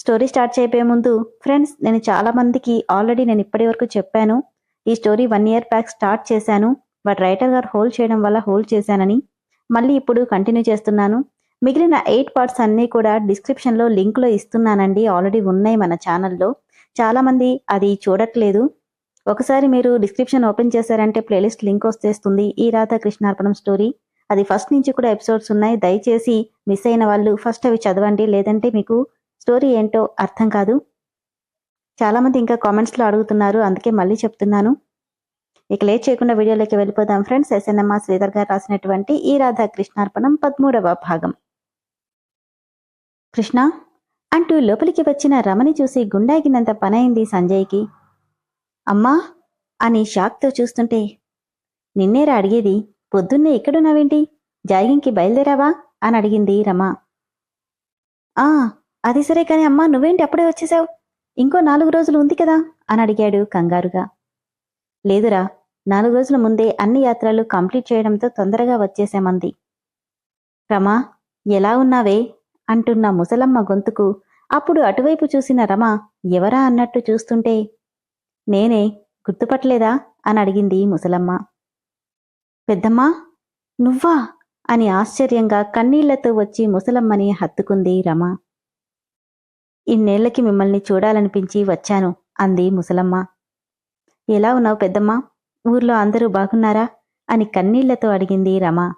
Story start చేయబోయే ముందు friends నేను చాలా మందికి ఆల్రెడీ నేను ఇప్పటి వరకు చెప్పాను. ఈ story one year back start చేశాను బట్ రైటర్ గారు హోల్డ్ చేయడం వల్ల హోల్డ్ చేశానని. మళ్ళీ ఇప్పుడు కంటిన్యూ చేస్తున్నాను. మిగిలిన ఎయిట్ పార్ట్స్ అన్నీ కూడా డిస్క్రిప్షన్లో లింక్లో ఇస్తున్నానండి ఆల్రెడీ ఉన్నాయి మన ఛానల్లో. చాలా మంది అది చూడట్లేదు. ఒకసారి మీరు డిస్క్రిప్షన్ ఓపెన్ చేశారంటే ప్లేలిస్ట్ లింక్ వస్తేస్తుంది ఈ రాధా కృష్ణార్పణం స్టోరీ. అది ఫస్ట్ నుంచి కూడా ఎపిసోడ్స్ ఉన్నాయి దయచేసి మిస్ అయిన వాళ్ళు ఫస్ట్ అవి చదవండి లేదంటే మీకు స్టోరీ ఏంటో అర్థం కాదు. చాలా మంది ఇంకా కామెంట్స్లో అడుగుతున్నారు అందుకే మళ్ళీ చెప్తున్నాను. ఇక లేట్ చేయకుండా వీడియోలోకి వెళ్ళిపోదాం ఫ్రెండ్స్. ఎస్ఎన్ఎమ్మ శ్రీధర్ గారు రాసినటువంటి ఈ రాధా కృష్ణార్పణం పదమూడవ భాగం. కృష్ణ అంటూ లోపలికి వచ్చిన రమణి చూసి గుండాగినంత పనైంది సంజయ్కి. అమ్మా అని షాక్తో చూస్తుంటే నిన్నేరా అడిగేది పొద్దున్నే ఇక్కడున్నావేంటి జాగింగ్కి బయలుదేరావా? అని అడిగింది రమ. ఆ అది సరే కాని అమ్మా నువ్వేంటి అప్పుడే వచ్చేసావు? ఇంకో నాలుగు రోజులు ఉంది కదా? అని అడిగాడు కంగారుగా. లేదురా నాలుగు రోజుల ముందే అన్ని యాత్రలు కంప్లీట్ చేయడంతో తొందరగా వచ్చేసామంది. రమా ఎలా ఉన్నావే? అంటున్న ముసలమ్మ గొంతుకు అప్పుడు అటువైపు చూసిన రమ ఎవరా అన్నట్టు చూస్తుంటే నేనే గుర్తుపట్టలేదా? అని అడిగింది ముసలమ్మ. పెద్దమ్మా నువ్వా? అని ఆశ్చర్యంగా కన్నీళ్ళతో వచ్చి ముసలమ్మని హత్తుకుంది రమ. ఇన్నేళ్ళకి మిమ్మల్ని చూడాలనిపించి వచ్చాను అంది ముసలమ్మ. ఎలా ఉన్నావు పెద్దమ్మ? ఊర్లో అందరూ బాగున్నారా? అని కన్నీళ్ళతో అడిగింది రమ.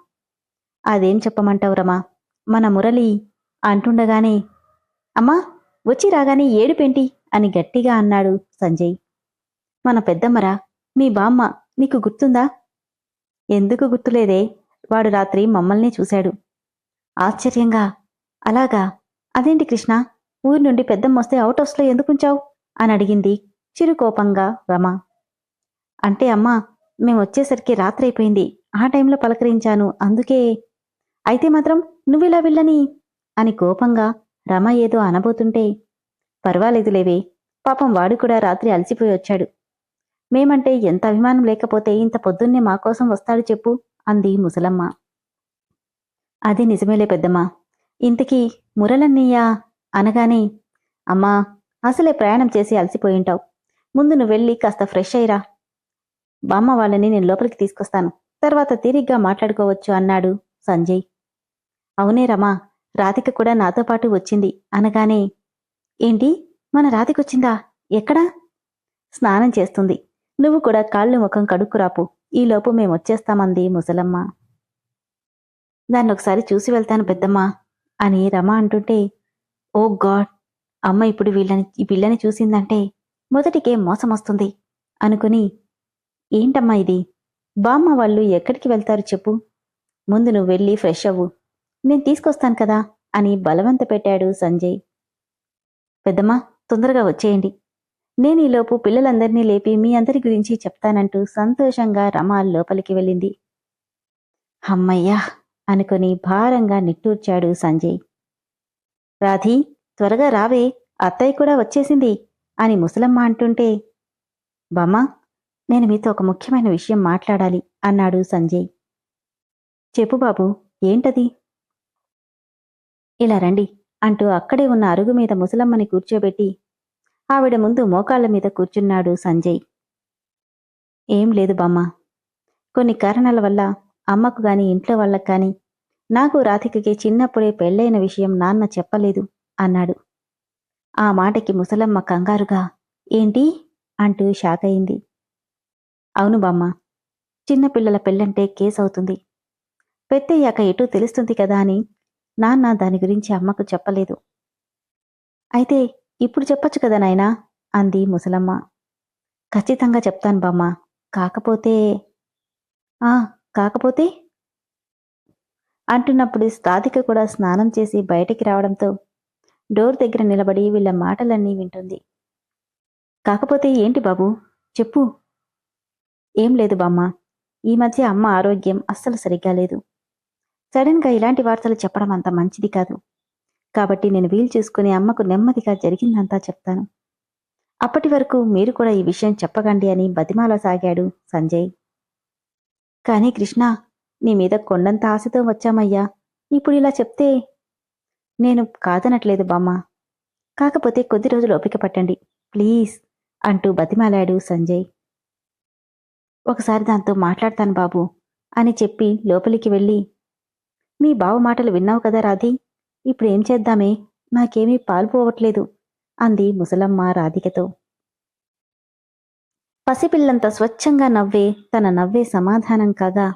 అదేం చెప్పమంటావు రమా? మన మురళి అంటుండగానే అమ్మా వచ్చి రాగానే ఏడుపేంటి? అని గట్టిగా అన్నాడు సంజయ్. మన పెద్దమ్మరా మీ బామ్మ నీకు గుర్తుందా? ఎందుకు గుర్తులేదే? వాడు రాత్రి మమ్మల్ని చూశాడు. ఆశ్చర్యంగా అలాగా? అదేంటి కృష్ణ? ఊరి నుండి పెద్దమ్మొస్తే అవుట్ హౌస్లో ఎందుకు ఉంచావు? అని అడిగింది చిరుకోపంగా రమ. అంటే అమ్మా మేము వచ్చేసరికి రాత్రి అయిపోయింది. ఆ టైంలో పలకరించాను. అందుకే. అయితే మాత్రం నువ్విలా వెళ్ళని? అని కోపంగా రమ ఏదో అనబోతుంటే పర్వాలేదులేవే పాపం వాడు కూడా రాత్రి అలసిపోయి వచ్చాడు. మేమంటే ఎంత అభిమానం లేకపోతే ఇంత పొద్దున్నే మాకోసం వస్తాడు చెప్పు అంది ముసలమ్మ. అది నిజమేలే పెద్దమ్మ. ఇంతకీ మురలన్నయ్యా అనగానే అమ్మా అసలే ప్రయాణం చేసి అలసిపోయింటావు. ముందు నువ్వు వెళ్ళి కాస్త ఫ్రెష్ అయ్యిరా. బామ్మ వాళ్ళని నేను లోపలికి తీసుకొస్తాను. తర్వాత తీరిగ్గా మాట్లాడుకోవచ్చు అన్నాడు సంజయ్. అవునే రమా రాధిక కూడా నాతో పాటు వచ్చింది. అనగానే ఏంటి? మన రాధికొచ్చిందా ఎక్కడా? స్నానం చేస్తుంది. నువ్వు కూడా కాళ్ళు ముఖం కడుక్కురాపు ఈలోపు మేమొచ్చేస్తామంది ముసలమ్మ. దాన్ని ఒకసారి చూసి వెళ్తాను పెద్దమ్మా అని రమ అంటుంటే ఓ గాడ్ అమ్మ ఇప్పుడు వీళ్ళని ఈ పిల్లని చూసిందంటే మొదటికే మోసం వస్తుంది అనుకుని ఏంటమ్మా ఇది? బామ్మ వాళ్ళు ఎక్కడికి వెళ్తారు చెప్పు? ముందు నువ్వు వెళ్ళి ఫ్రెష్ అవ్వు. నేను తీసుకొస్తాను కదా అని బలవంత పెట్టాడు సంజయ్. పెద్దమ్మా తొందరగా వచ్చేయండి. నేను ఈలోపు పిల్లలందరినీ లేపి మీ అందరి గురించి చెప్తానంటూ సంతోషంగా రమ లోపలికి వెళ్ళింది. అమ్మయ్యా అనుకుని భారంగా నిట్టూర్చాడు సంజయ్. రాధీ త్వరగా రావే అత్తయ్య కూడా వచ్చేసింది అని ముసలమ్మ అంటుంటే బామ్మా నేను మీతో ఒక ముఖ్యమైన విషయం మాట్లాడాలి అన్నాడు సంజయ్. చెప్పు బాబు ఏంటది? ఇలా రండి అంటూ అక్కడే ఉన్న అరుగు మీద ముసలమ్మని కూర్చోబెట్టి ఆవిడ ముందు మోకాళ్ళ మీద కూర్చున్నాడు సంజయ్. ఏం లేదు బామ్మ. కొన్ని కారణాల వల్ల అమ్మకు గాని ఇంట్లో వాళ్ళకు కానీ నాకు రాధికకి చిన్నప్పుడే పెళ్ళైన విషయం నాన్న చెప్పలేదు అన్నాడు. ఆ మాటకి ముసలమ్మ కంగారుగా ఏంటి? అంటూ షాక్ అయింది. అవును బామ్మ చిన్నపిల్లల పెళ్ళంటే కేసు అవుతుంది పెద్దయ్యాక ఎటూ తెలుస్తుంది కదా అని నాన్న దాని గురించి అమ్మకు చెప్పలేదు. అయితే ఇప్పుడు చెప్పొచ్చు కదా నాయనా? అంది ముసలమ్మ. ఖచ్చితంగా చెప్తాను బామ్మ కాకపోతే ఆ కాకపోతే అంటున్నప్పుడు స్థాతిక కూడా స్నానం చేసి బయటికి రావడంతో డోర్ దగ్గర నిలబడి వీళ్ళ మాటలన్నీ వింటుంది. కాకపోతే ఏంటి బాబు? చెప్పు. ఏం లేదు బామ్మ. ఈ మధ్య అమ్మ ఆరోగ్యం అస్సలు సరిగ్గా లేదు. సడన్గా ఇలాంటి వార్తలు చెప్పడం అంత మంచిది కాదు. కాబట్టి నేను వీలు చూసుకుని అమ్మకు నెమ్మదిగా జరిగిందంతా చెప్తాను. అప్పటి వరకు మీరు కూడా ఈ విషయం చెప్పకండి అని బతిమాల సాగాడు సంజయ్. కానీ కృష్ణ నీ మీద కొండంత ఆశతో వచ్చామయ్యా. ఇప్పుడు ఇలా చెప్తే నేను కాదనట్లేదు బామ్మ. కాకపోతే కొద్ది రోజులు ఓపిక పట్టండి. ప్లీజ్ అంటూ బతిమాలాడు సంజయ్. ఒకసారి దాంతో మాట్లాడతాను బాబు అని చెప్పి లోపలికి వెళ్ళి మీ బావ మాటలు విన్నావు కదా రాధి? ఇప్పుడు ఏం చేద్దామే? నాకేమీ పాల్పోవట్లేదు అంది ముసలమ్మ రాధికతో. పసిపిల్లంత స్వచ్ఛంగా నవ్వే తన నవ్వే సమాధానం కాగా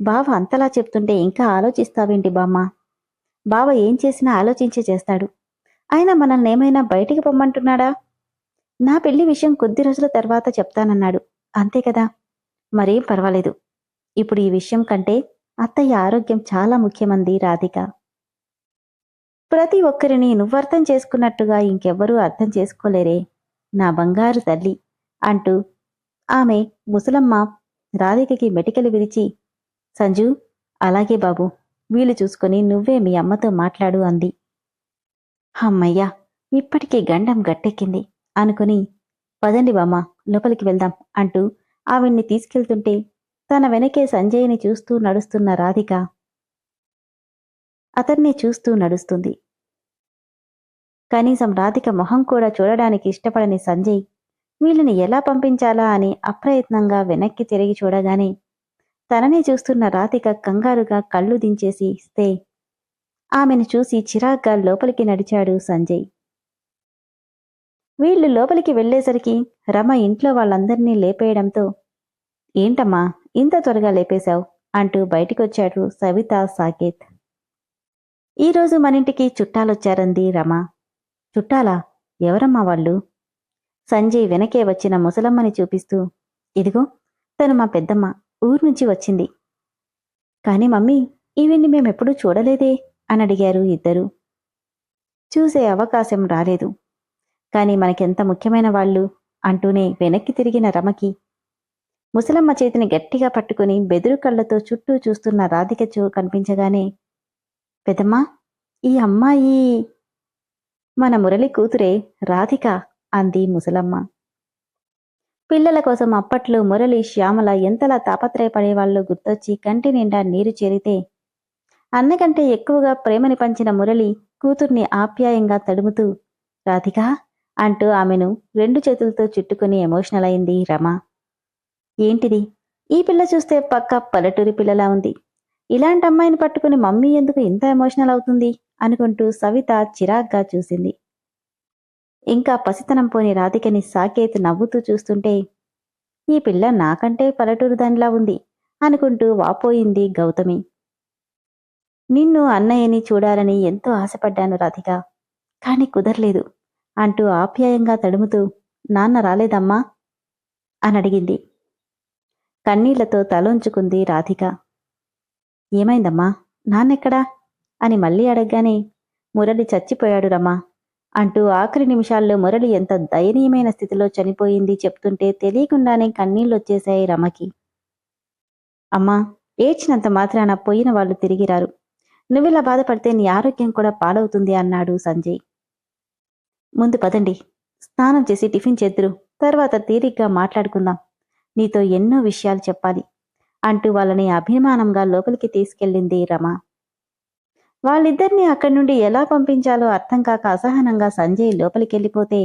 బావ అంతలా చెప్తుంటే ఇంకా ఆలోచిస్తావేంటి బామ్మ? బావ ఏం చేసినా ఆలోచించే చేస్తాడు. ఆయన మనల్ని ఏమైనా బయటికి పొమ్మంటున్నాడా? నా పెళ్ళి విషయం కొద్ది రోజుల తర్వాత చెప్తానన్నాడు. అంతే కదా? మరేం పర్వాలేదు. ఇప్పుడు ఈ విషయం కంటే అత్తయ్య ఆరోగ్యం చాలా ముఖ్యమంది రాధిక. ప్రతి ఒక్కరిని నువ్వర్థం చేసుకున్నట్టుగా ఇంకెవ్వరూ అర్థం చేసుకోలేరే. నా బంగారు తల్లి అంటూ ఆమె ముసలమ్మ రాధికకి మెటికలు విరిచి సంజు అలాగే బాబు. వీలు చూసుకొని నువ్వే మీ అమ్మతో మాట్లాడు అంది. అమ్మయ్యా ఇప్పటికే గండం గట్టెక్కింది. అనుకుని పదండి బామ్మ లోపలికి వెళ్దాం అంటూ ఆవిడ్ని తీసుకెళ్తుంటే తన వెనకే సంజయ్ని చూస్తూ నడుస్తున్న రాధిక అతన్ని చూస్తూ నడుస్తుంది. కనీసం రాధిక మొహం కూడా చూడడానికి ఇష్టపడని సంజయ్ వీళ్ళని ఎలా పంపించాలా అని అప్రయత్నంగా వెనక్కి తిరిగి చూడగానే తననే చూస్తున్న రాధిక కంగారుగా కళ్ళు దించేసి ఇస్తే ఆమెను చూసి చిరాగ్గా లోపలికి నడిచాడు సంజయ్. వీళ్ళు లోపలికి వెళ్ళేసరికి రమ ఇంట్లో వాళ్ళందరినీ లేపేయడంతో ఏంటమ్మా ఇంత త్వరగా లేపేశావు? అంటూ బయటికొచ్చాడు సవిత సాకేత్. ఈరోజు మనింటికి చుట్టాలొచ్చారంది రమ. చుట్టాలా? ఎవరమ్మా వాళ్ళు? సంజయ్ వెనకే వచ్చిన ముసలమ్మని చూపిస్తూ ఇదిగో తను మా పెద్దమ్మ. ఊరు నుంచి వచ్చింది. కాని మమ్మీ ఈవెన్ని మేమెప్పుడూ చూడలేదే? అని అడిగారు ఇద్దరు. చూసే అవకాశం రాలేదు. కాని మనకెంత ముఖ్యమైన వాళ్ళు? అంటూనే వెనక్కి తిరిగిన రమకి ముసలమ్మ చేతిని గట్టిగా పట్టుకుని బెదురు కళ్ళతో చుట్టూ చూస్తున్న రాధిక చూ కనిపించగానే పెదమ్మా ఈ అమ్మాయి మన మురళి కూతురే రాధిక అంది ముసలమ్మ. పిల్లల కోసం అప్పట్లో మురళి శ్యామల ఎంతలా తాపత్రయపడేవాళ్ళు గుర్తొచ్చి కంటి నిండా నీరు చేరితే అన్నకంటే ఎక్కువగా ప్రేమని పంచిన మురళి కూతుర్ని ఆప్యాయంగా తడుముతూ రాధికా అంటూ ఆమెను రెండు చేతులతో చుట్టుకుని ఎమోషనల్ అయింది రమ. ఏంటిది? ఈ పిల్ల చూస్తే పక్క పల్లెటూరి పిల్లలా ఉంది. ఇలాంటి అమ్మాయిని పట్టుకుని మమ్మీ ఎందుకు ఇంత ఎమోషనల్ అవుతుంది? అనుకుంటూ సవిత చిరాగ్గా చూసింది. ఇంకా పసితనం పోని రాధికని సాకేత్ నవ్వుతూ చూస్తుంటే ఈ పిల్ల నాకంటే పల్లెటూరు దానిలా ఉంది అనుకుంటూ వాపోయింది గౌతమి. నిన్ను అన్నయ్యని చూడాలని ఎంతో ఆశపడ్డాను రాధిక కాని కుదరలేదు అంటూ ఆప్యాయంగా తడుముతూ నాన్న రాలేదమ్మా అని అడిగింది. కన్నీళ్ళతో తలోంచుకుంది రాధిక. ఏమైందమ్మా? నాన్నెక్కడా? అని మళ్ళీ అడగగానే మురళి చచ్చిపోయాడు రమ్మా అంటూ ఆఖరి నిమిషాల్లో మురళి ఎంత దయనీయమైన స్థితిలో చనిపోయింది చెప్తుంటే తెలియకుండానే కన్నీళ్ళొచ్చేశాయి రమకి. అమ్మా ఏడ్చినంత మాత్రాన పోయిన వాళ్ళు తిరిగిరారు. నువ్విలా బాధపడితే నీ ఆరోగ్యం కూడా పాడవుతుంది అన్నాడు సంజయ్. ముందు పదండి. స్నానం చేసి టిఫిన్ చేద్దురు. తర్వాత తీరిగ్గా మాట్లాడుకుందాం. నీతో ఎన్నో విషయాలు చెప్పాలి. అంటూ వాళ్ళని అభిమానంగా లోపలికి తీసుకెళ్ళింది రమ. వాళ్ళిద్దరిని అక్కడి నుండి ఎలా పంపించాలో అర్థం కాక అసహనంగా సంజయ్ లోపలికెళ్ళిపోతే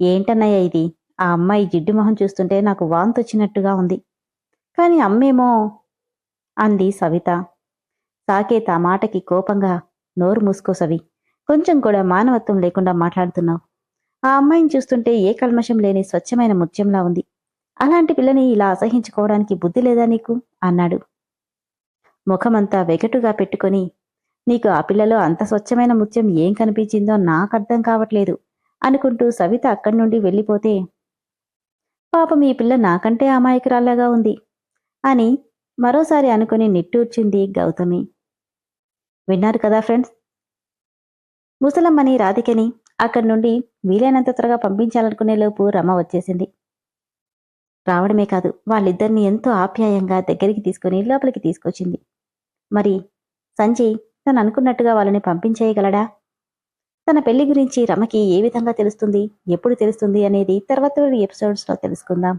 ఏంటన్నయ్య ఇది? ఆ అమ్మాయి జిడ్డు మొహం చూస్తుంటే నాకు వాంతొచ్చినట్టుగా ఉంది. కాని అమ్మేమో అంది సవిత. సాకేత్ ఆ మాటకి కోపంగా నోరు మూసుకో సవి. కొంచెం కూడా మానవత్వం లేకుండా మాట్లాడుతున్నావు. ఆ అమ్మాయిని చూస్తుంటే ఏ కల్మషం లేని స్వచ్ఛమైన ముత్యంలా ఉంది. అలాంటి పిల్లని ఇలా అసహించుకోవడానికి బుద్ధి లేదా నీకు? అన్నాడు. ముఖమంతా వెగటుగా పెట్టుకొని నీకు ఆ పిల్లలో అంత స్వచ్ఛమైన ముత్యం ఏం కనిపించిందో నాకు అర్థం కావట్లేదు అనుకుంటూ సవిత అక్కడి నుండి వెళ్ళిపోతే పాపం ఈ పిల్ల నాకంటే అమాయకురాల్లాగా ఉంది అని మరోసారి అనుకుని నిట్టూర్చింది గౌతమి. విన్నారు కదా ఫ్రెండ్స్? ముసలమ్మని రాధికని అక్కడి నుండి వీలైనంత త్వరగా పంపించాలనుకునే లోపు రమ వచ్చేసింది. రావడమే కాదు వాళ్ళిద్దరిని ఎంతో ఆప్యాయంగా దగ్గరికి తీసుకుని లోపలికి తీసుకొచ్చింది. మరి సంజయ్ తను అనుకున్నట్టుగా వాళ్ళని పంపించేయగలడా? తన పెళ్ళి గురించి రమకి ఏ విధంగా తెలుస్తుంది? ఎప్పుడు తెలుస్తుంది అనేది తర్వాత ఎపిసోడ్స్లో తెలుసుకుందాం.